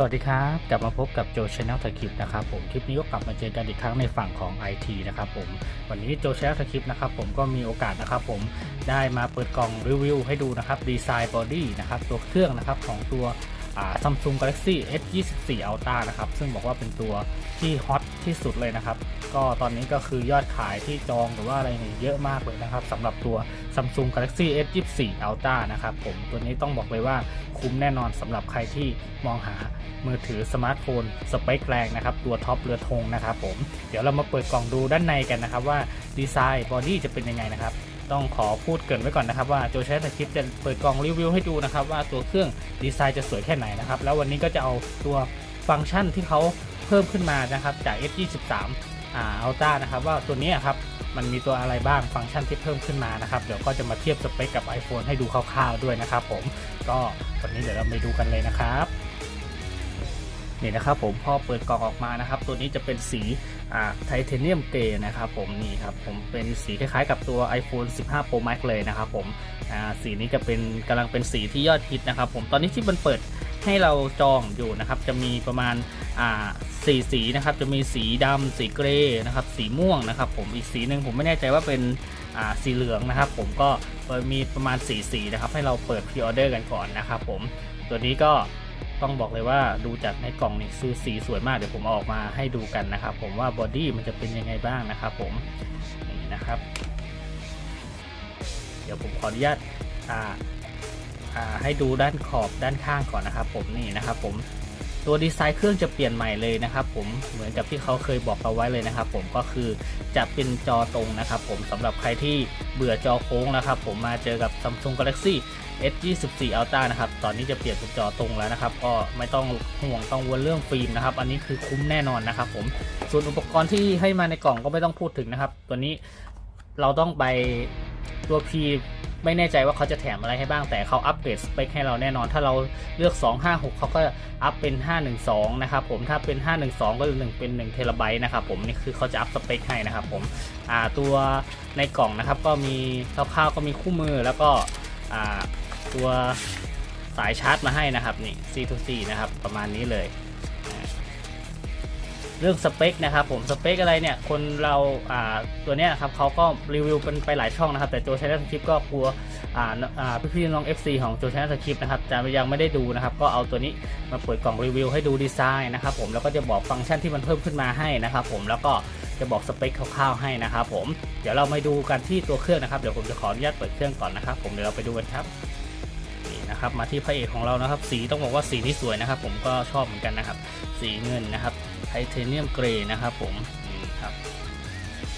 สวัสดีครับ กลับมาพบกับโจชแนลทคลิปนะครับผมคลิปนี้ก็กลับมาเจอกันอีกครั้งในฝั่งของ IT นะครับผมวันนี้โจชแนลทคลิปนะครับผมก็มีโอกาสนะครับผมได้มาเปิดกล่องรีวิวให้ดูนะครับดีไซน์บอดี้นะครับตัวเครื่องนะครับของตัว ซัมซุง Galaxy S24 Ultra นะครับ ซึ่งบอกว่าเป็นตัวที่ฮอตที่สุดเลยนะครับ ก็ตอนนี้ก็คือยอดขายที่จองหรือว่าอะไรเนี่ยเยอะมากเลยนะครับสำหรับตัว Samsung Galaxy S24 Ultra นะครับผมตัวนี้ต้องบอกเลยว่าคุ้มแน่นอนสำหรับใครที่มองหามือถือสมาร์ทโฟนสเปคแรงนะครับ ตัวท็อปเรือธงนะครับผมเดี๋ยวเรามาเปิดกล่องดูด้านในกันนะครับว่าดีไซน์บอดี้จะเป็นยังไงนะครับ ต้องขอพูดเกินไว้ก่อนนะครับว่าโจใช้แต่คลิปจะเปิดกล่องรีวิวให้ดูนะครับว่าตัวเครื่องดีไซน์จะสวยแค่ไหนนะครับแล้ววันนี้ก็จะเอาตัวฟังก์ชันที่เขาเพิ่มขึ้นมานะครับจาก S23 อ่าอัลต้านะครับว่าตัวนี้ครับมันมีตัวอะไรบ้างฟังก์ชันที่เพิ่มขึ้นมานะครับเดี๋ยวก็จะมาเทียบสเปคกับ iPhone ให้ดูคร่าวๆด้วยนะครับผมก็วันนี้เดี๋ยวเราไปดูกันเลยนะครับ นี่นะครับผมพอเปิดกล่องออกมานะครับ ตัวนี้จะเป็นสีไทเทเนียมเกรย์นะครับผมนี่ครับผมเป็นสีคล้ายๆ กับตัว iPhone 15 Pro Max เลยนะครับผมสีนี้จะเป็นกำลังเป็นสีที่ยอดฮิตนะครับผมตอนนี้ที่มันเปิดให้เราจองอยู่นะครับจะมีประมาณสีสีนะครับจะมีสีดำสีเกรย์นะครับสีม่วงนะครับ ผมอีกสีหนึ่งผมไม่แน่ใจว่าเป็นสีเหลืองนะครับ ผมก็มีประมาณสีสีนะครับให้เราเปิดพรีออเดอร์กันก่อนนะครับผมตัวนี้ก็ ต้องบอกเลยว่าดูจากในกล่องนี่ซื้อสีสวยมากเดี๋ยวผมออกมาให้ดูกันนะครับ ผมว่าบอดี้มันจะเป็นยังไงบ้างนะครับผมนี่นะครับ เดี๋ยวผมขออนุญาตอ่าอ่าให้ดูด้านขอบด้านข้างก่อนนะครับ ผมนี่นะครับ ผม ตัวดีไซน์เครื่องจะเปลี่ยนใหม่เลยนะครับผมเหมือนกับที่เขาเคยบอกเอาไว้เลยนะครับผมก็คือจะเป็นจอตรงนะครับผมสำหรับใครที่เบื่อจอโค้งนะครับผมมาเจอกับ Samsung Galaxy S24 Ultra นะครับตอนนี้จะเปลี่ยนเป็นจอตรงแล้วนะครับก็ไม่ต้องห่วงกังวลเรื่องฟิล์มนะครับอันนี้คือคุ้มแน่นอนนะครับผมส่วนอุปกรณ์ที่ให้มาในกล่องก็ไม่ต้องพูดถึงนะครับ ตัวนี้เราต้องไปตัว P ไม่แน่ใจว่าเขาจะแถมอะไรให้บ้างแต่เขาอัปเกรดสเปคให้เราแน่นอน ถ้าเราเลือก 256 เขาก็อัพเป็น 512 นะครับผมถ้าเป็น 512 ก็หนึ่งเป็น1เทราไบต์นะครับผมนี่คือเขาจะอัพสเปคให้นะครับผมตัวในกล่องนะครับก็มีคร่าวๆก็มีคู่มือแล้วก็ตัวสายชาร์จมาให้นะครับนี่ C to C นะครับประมาณนี้เลย เรื่องสเปคนะครับผมสเปคอะไรเนี่ยคนเราอ่าตัวเนี้ยครับเขาก็รีวิวเป็นไปหลายช่องนะครับแต่โจช้ในคลิปก็กลัวอ่าอ่าพี่ๆน้อง FC ของโจช้ในคลิปนะครับจะยังไม่ได้ดูนะครับก็เอาตัวนี้มาเปิดกล่องรีวิวให้ดูดีไซน์นะครับผมแล้วก็จะบอกฟังก์ชันที่มันเพิ่มขึ้นมาให้นะครับผมแล้วก็จะบอกสเปคคร่าวๆให้นะครับผมเดี๋ยวเรามาดูกันที่ตัวเครื่องนะครับเดี๋ยวผมจะขออนุญาตเปิดเครื่องก่อนนะครับผมเดี๋ยวเราไปดูกันครับ นะครับมาที่พระเอกของเรานะครับ สีต้องบอกว่าสีที่สวยนะครับ ผมก็ชอบเหมือนกันนะครับ สีเงินนะครับไทเทเนียมเกรย์นะครับ ผมครับ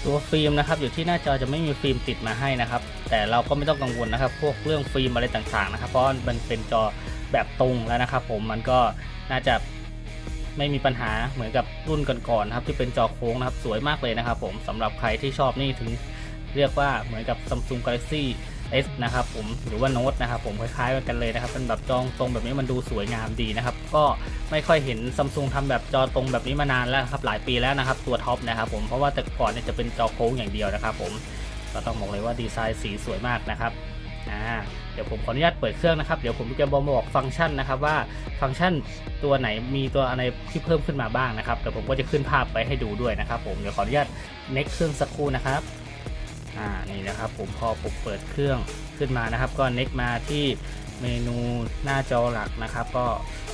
ตัวฟิล์มนะครับอยู่ที่หน้าจอจะไม่มีฟิล์มติดมาให้นะครับ แต่เราก็ไม่ต้องกังวลนะครับ พวกเรื่องฟิล์มอะไรต่างๆนะครับ เพราะมันเป็นจอแบบตรงแล้วนะครับ ผมมันก็น่าจะไม่มีปัญหาเหมือนกับรุ่นก่อนๆนะครับ ที่เป็นจอโค้งนะครับ สวยมากเลยนะครับ ผมสำหรับใครที่ชอบนี่ถึงเรียกว่าเหมือนกับ Samsung Galaxy S นะครับผมหรือว่าโน้ตนะครับผมคล้ายๆกันเลยนะครับเป็นแบบจองตรงแบบนี้มันดูสวยงามดีนะครับก็ไม่ค่อยเห็นซัมซุงทำแบบจอตรงแบบนี้มานานแล้วครับหลายปีแล้วนะครับตัวท็อปนะครับผมเพราะว่าแต่ก่อนเนี่ยจะเป็นจอโค้งอย่างเดียวนะครับผมก็ต้องบอกเลยว่าดีไซน์สีสวยมากนะครับอ่าเดี๋ยวผมขออนุญาตเปิดเครื่องนะครับเดี๋ยวผมจะบอกบอกฟังก์ชันนะครับว่าฟังก์ชันตัวไหนมีตัวอะไรที่เพิ่มขึ้นมาบ้างนะครับเดี๋ยวผมก็จะขึ้นภาพไปให้ดูด้วยนะครับผมเดี๋ยวขออนุญาตเน็กเครื่องสักครู่นะครับ อ่านี่นะครับผมพอผมเปิดเครื่องขึ้นมานะครับ ก็เน็กมาที่เมนูหน้าจอหลักนะครับ ก็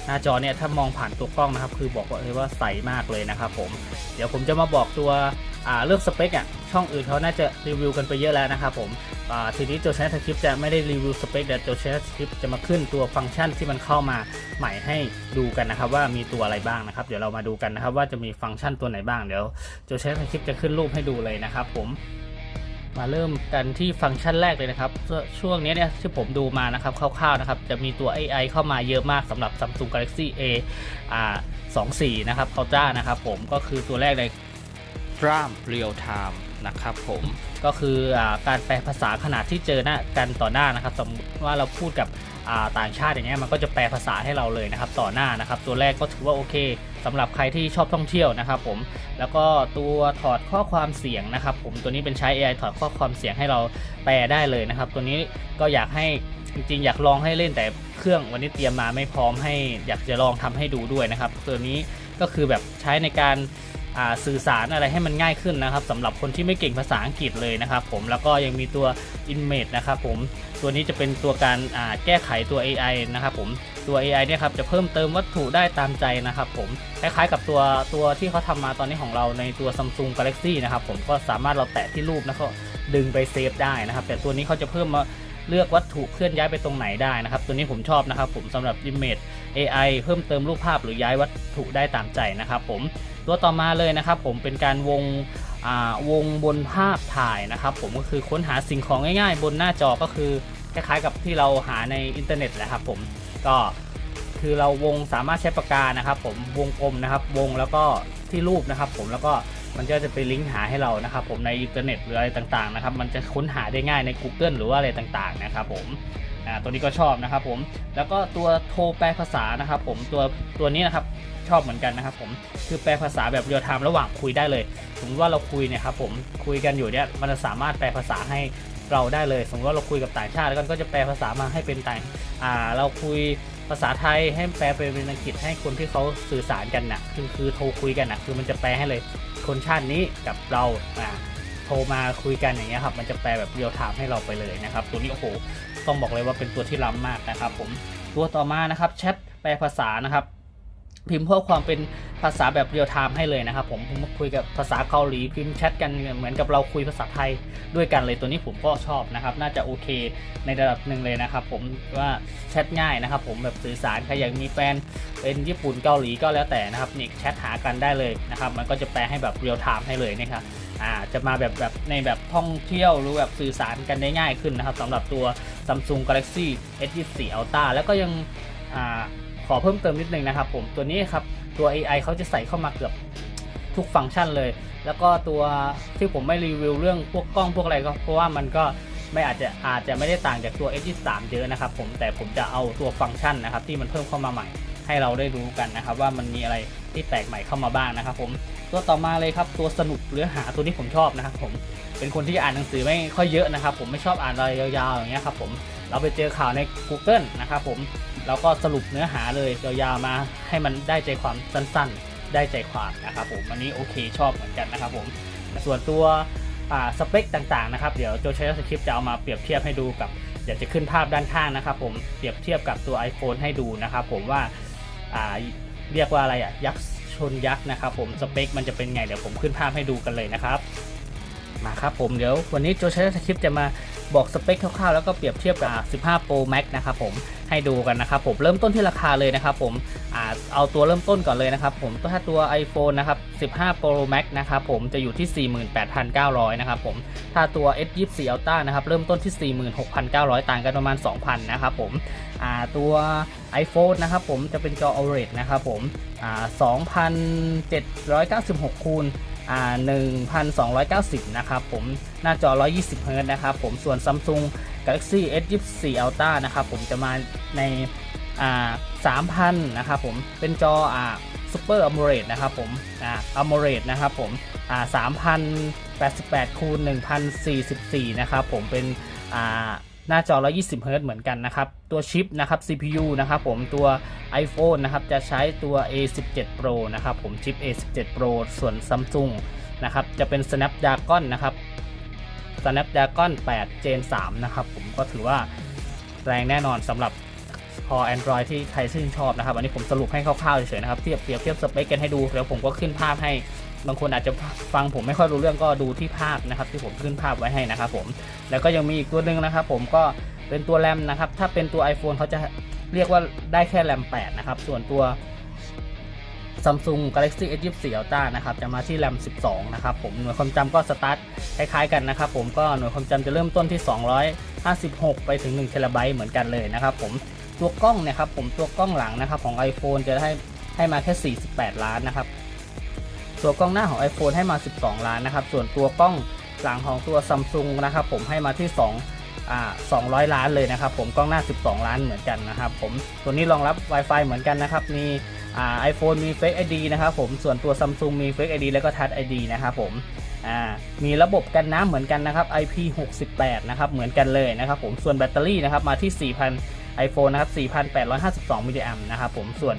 หน้าจอเนี่ยถ้ามองผ่านตัวกล้องนะครับ คือบอกว่าเลยว่าใสมากเลยนะครับผมเดี๋ยวผมจะมาบอกตัวอ่าเรื่องสเปคอะช่องอื่นเขาน่าจะรีวิวกันไปเยอะแล้วนะครับผมอ่าทีนี้ตัวช n น l คลิปจะไม่ได้รีวิวสเปคแต่ตัวช n น l คลิปจะมาขึ้นตัวฟังก์ชันที่มันเข้ามาใหม่ให้ดูกันนะครับว่ามีตัวอะไรบ้างนะครับ เดี๋ยวเรามาดูกันนะครับว่าจะมีฟังก์ชันตัวไหนบ้างเดี๋ยวตัวช n น l คลิปจะขึ้นรูปให้ดูเลยนะครับผม มาเริ่มกันที่ฟังก์ชันแรกเลยนะครับ ช่วงนี้เนี่ยที่ผมดูมานะครับคร่าวๆนะครับจะมีตัว AI เข้ามาเยอะมากสำหรับ Samsung Galaxy A อ่า24 นะครับ Ultra นะครับผมก็คือตัวแรกเลย Drum Real Time นะครับผมก็คืออการแปลภาษาขนาดที่เจอหน้ากันต่อหน้านะครับสมมติว่าเราพูดกับต่างชาติอย่างเงี้ยมันก็จะแปลภาษาให้เราเลยนะครับต่อหน้านะครับตัวแรกก็ถือว่าโอเคสำหรับใครที่ชอบท่องเที่ยวนะครับผมแล้วก็ตัวถอดข้อความเสียงนะครับผมตัวนี้เป็นใช้ AI ถอดข้อความเสียงให้เราแปลได้เลยนะครับ ตัวนี้ก็อยากให้จริงๆอยากลองให้เล่นแต่เครื่องวันนี้เตรียมมาไม่พร้อมให้อยากจะลองทำให้ดูด้วยนะครับ ตัวนี้ก็คือแบบใช้ในการ สื่อสารอะไรให้มันง่ายขึ้นนะครับสำหรับคนที่ไม่เก่งภาษาอังกฤษเลยนะครับผมแล้วก็ยังมีตัว Image นะครับผมตัวนี้จะเป็นตัวการแก้ไขตัว AI นะครับผมตัว AI เนี่ยครับจะเพิ่มเติมวัตถุได้ตามใจนะครับผมคล้ายๆกับตัวตัวที่เขาทำมาตอนนี้ของเราในตัว Samsung Galaxy นะครับผมก็สามารถเราแตะที่รูปแล้วก็ดึงไปเซฟได้นะครับแต่ตัวนี้เขาจะเพิ่มมา เลือกวัตถุเคลื่อนย้ายไปตรงไหนได้นะครับ ตัวนี้ผมชอบนะครับผมสำหรับ Image AI เพิ่มเติมรูปภาพหรือย้ายวัตถุได้ตามใจนะครับผมตัวต่อมาเลยนะครับผมเป็นการวงวงบนภาพถ่ายนะครับ ผมก็คือค้นหาสิ่งของง่ายๆ บนหน้าจอก็คือคล้ายๆกับที่เราหาในอินเทอร์เน็ตแหละครับผมก็คือเราวงสามารถใช้ปากกานะครับ ผมวงกลมนะครับ วงแล้วก็ที่รูปนะครับ ผมแล้วก็ มันก็จะไปลิงก์หาให้เรานะครับผมในอินเทอร์เน็ตหรืออะไรต่างๆนะครับมันจะค้นหาได้ง่ายใน Google หรือว่าอะไรต่างๆนะครับผมอ่าตัวนี้ก็ชอบนะครับผมแล้วก็ตัวโทรแปลภาษานะครับผมตัวตัวนี้นะครับชอบเหมือนกันนะครับผมคือแปลภาษาแบบเรียลไทม์ระหว่างคุยได้เลยสมมติว่าเราคุยเนี่ยครับผมคุยกันอยู่เนี่ยมันจะสามารถแปลภาษาให้เราได้เลย สมมติว่าเราคุยกับต่างชาติแล้วก็จะแปลภาษามาให้เป็นต่างอ่าเราคุย ภาษาไทยให้แปลเป็นอังกฤษให้คนที่เขาสื่อสารกันน่ะคือคือโทรคุยกันน่ะคือมันจะแปลให้เลยคนชาตินี้กับเราอ่าโทรมาคุยกันอย่างเงี้ยครับมันจะแปลแบบเรียลไทม์ให้เราไปเลยนะครับ ตัวนี้โอ้โหต้องบอกเลยว่าเป็นตัวที่ล้ำมากนะครับ ผมตัวต่อมานะครับแชทแปลภาษานะครับ พิมพ์ข้อความเป็นภาษาแบบเรียลไทม์ให้เลยนะครับผมผมคุยกับภาษาเกาหลีพิมพ์แชทกันเหมือนกับเราคุยภาษาไทยด้วยกันเลยตัวนี้ผมก็ชอบนะครับ น่าจะโอเคในระดับหนึ่งเลยนะครับ ผมว่าแชทง่ายนะครับ ผมแบบสื่อสารใครอยากมีแฟนเป็นญี่ปุ่นเกาหลีก็แล้วแต่นะครับนี่แชทหากันได้เลยนะครับ มันก็จะแปลให้แบบเรียลไทม์ให้เลยนะครับอ่าจะมาแบบแบบในแบบท่องเที่ยวหรือแบบสื่อสารกันได้ง่ายขึ้นนะครับสำหรับตัว Samsung Galaxy S24 Ultra แล้วก็ยังอ่า ขอเพิ่มเติมนิดนึงนะครับผมตัวนี้ครับตัว AI เขาจะใส่เข้ามาเกือบทุกฟังก์ชันเลย แล้วก็ตัวที่ผมไม่รีวิวเรื่องพวกกล้องพวกอะไรก็เพราะว่ามันก็ไม่อาจจะอาจจะไม่ได้ต่างจากตัว S23 เยอะนะครับผมแต่ผมจะเอาตัวฟังก์ชันนะครับที่มันเพิ่มเข้ามาใหม่ ให้เราได้รู้กันนะครับ ว่ามันมีอะไรที่แปลกใหม่เข้ามาบ้างนะครับ ผมตัวต่อมาเลยครับตัวสนุกเนื้อหาตัวนี้ผมชอบนะครับ ผมเป็นคนที่อ่านหนังสือไม่ค่อยเยอะนะครับ ผมไม่ชอบอ่านอะไรยาวๆอย่างเงี้ยครับผมเราไปเจอข่าวใน Google นะครับผม แล้วก็สรุปเนื้อหาเลยยาวๆมาให้มันได้ใจความสั้นๆ ได้ใจความนะครับผมอันนี้โอเคชอบเหมือนกันนะครับผมส่วนตัวสเปคต่างๆนะครับ เดี๋ยวโจใช้สคริปต์จะเอามาเปรียบเทียบให้ดูกับเดี๋ยวจะขึ้นภาพด้านข้างนะครับผมเปรียบเทียบกับตัว iPhone ให้ดูนะครับผมว่าาเรียกว่าอะไรอะยักษ์ชนยักษ์นะครับผมสเปคมันจะเป็นไงเดี๋ยวผมขึ้นภาพให้ดูกันเลยนะครับมาครับผมเดี๋ยววันนี้โจใช้สคริปต์จะมาบอกสเปคคร่าวๆแล้วก็เปรียบเทียบกับ 15 Pro Max นะครับผม ให้ดูกันนะครับผมเริ่มต้นที่ราคาเลยนะครับผมอเอาตัวเริ่มต้นก่อนเลยนะครับผมถ้าตัว iPhone นะครับ15 Pro Max นะครับผมจะอยู่ที่ 48,900นะครับผมถ้าตัว S24 Ultra นะครับเริ่มต้นที่ 46,900 ต่างกันประมาณ 2,000นะครับผมตัว iPhone นะครับผมจะเป็นจอ OLED นะครับผม2,796คูณ1,290 นะครับผม หน้าจอ 120เฮิรตนะครับผม ส่วน Samsung Galaxy S24 Ultra นะครับผมจะมาในอ่า3,000 นะครับผมเป็นจออ่า Super AMOLED นะครับผมอ่า AMOLED นะครับผมอ่า3,088คูณ1,044 นะครับผมเป็นอ่าหน้าจอ 120เฮิรตซ์เหมือนกันนะครับ ตัวชิปนะครับ CPU นะครับผม ตัว iPhone นะครับ จะใช้ตัว A17 Pro นะครับผม ชิป A17 Pro ส่วน Samsung นะครับ จะเป็น Snapdragon นะครับ Snapdragon 8 Gen 3 นะครับผมก็ถือว่าแรงแน่นอนสำหรับพอ Android ที่ใครชื่นชอบนะครับ อันนี้ผมสรุปให้คร่าวๆเฉยๆนะครับเทียบเปรียบเทียบสเปคกันให้ดูแล้วผมก็ขึ้นภาพให้บางคนอาจจะฟังผมไม่ค่อยรู้เรื่องก็ดูที่ภาพนะครับที่ผมขึ้นภาพไว้ให้นะครับผมแล้วก็ยังมีอีกตัวหนึ่งนะครับผมก็เป็นตัวแรมนะครับถ้าเป็นตัว iPhone เขาจะเรียกว่าได้แค่แรม 8 นะครับส่วนตัว Samsung Galaxy S24 Ultra นะครับจะมาที่แรม12 นะครับผมหน่วยความจำก็สตาร์ทคล้ายๆกันนะครับผมก็หน่วยความจำจะเริ่มต้นที่ 256 ไปถึง1 t b เหมือนกันเลยนะครับผมตัวกล้องนี่ยครับผมตัวกล้องหลังนะครับของ iPhone จะให้ให้มาแค่ 48 ล้านนะครับตัวกล้องหน้าของ iPhone ให้มา 12 ล้านนะครับส่วนตัวกล้องหลังของตัวซัมซุงนะครับผมให้มาที่ 2 200 ล้านเลยนะครับผมกล้องหน้า 12 ล้านเหมือนกันนะครับผมตัวนี้รองรับ Wi-Fi เหมือนกันนะครับมีอ่า iPhone มี Face ID นะครับผมส่วนตัว Samsung มี Face ID แล้วก็ Touch ID นะครับผมมีระบบกันน้ำเหมือนกันนะครับ IP68 นะครับเหมือนกันเลยนะครับผมส่วนแบตเตอรี่นะครับมาที่ 4,000 iPhone นะครับ4,852มิลลิแอมนะครับผมส่วน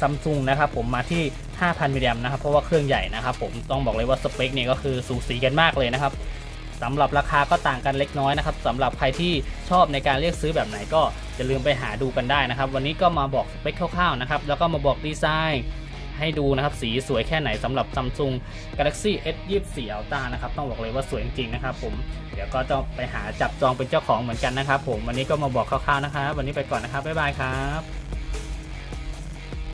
ซัมซุงนะครับผมมาที่ 5,000มิลลิแอมนะครับเพราะว่าเครื่องใหญ่นะครับผมต้องบอกเลยว่าสเปคเนี่ยก็คือสูสีกันมากเลยนะครับ สำหรับราคาก็ต่างกันเล็กน้อยนะครับสำหรับใครที่ชอบในการเลือกซื้อแบบไหนก็อย่าลืมไปหาดูกันได้นะครับ วันนี้ก็มาบอกสเปคคร่าวๆนะครับแล้วก็มาบอกดีไซน์ให้ดูนะครับสีสวยแค่ไหนสำหรับ Samsung Galaxy S24 Ultra นะครับต้องบอกเลยว่าสวยจริงๆนะครับผมเดี๋ยวก็จะไปหาจับจองเป็นเจ้าของเหมือนกันนะครับผมวันนี้ก็มาบอกคร่าวๆนะครับวันนี้ไปก่อนนะครับบ๊ายบายครับ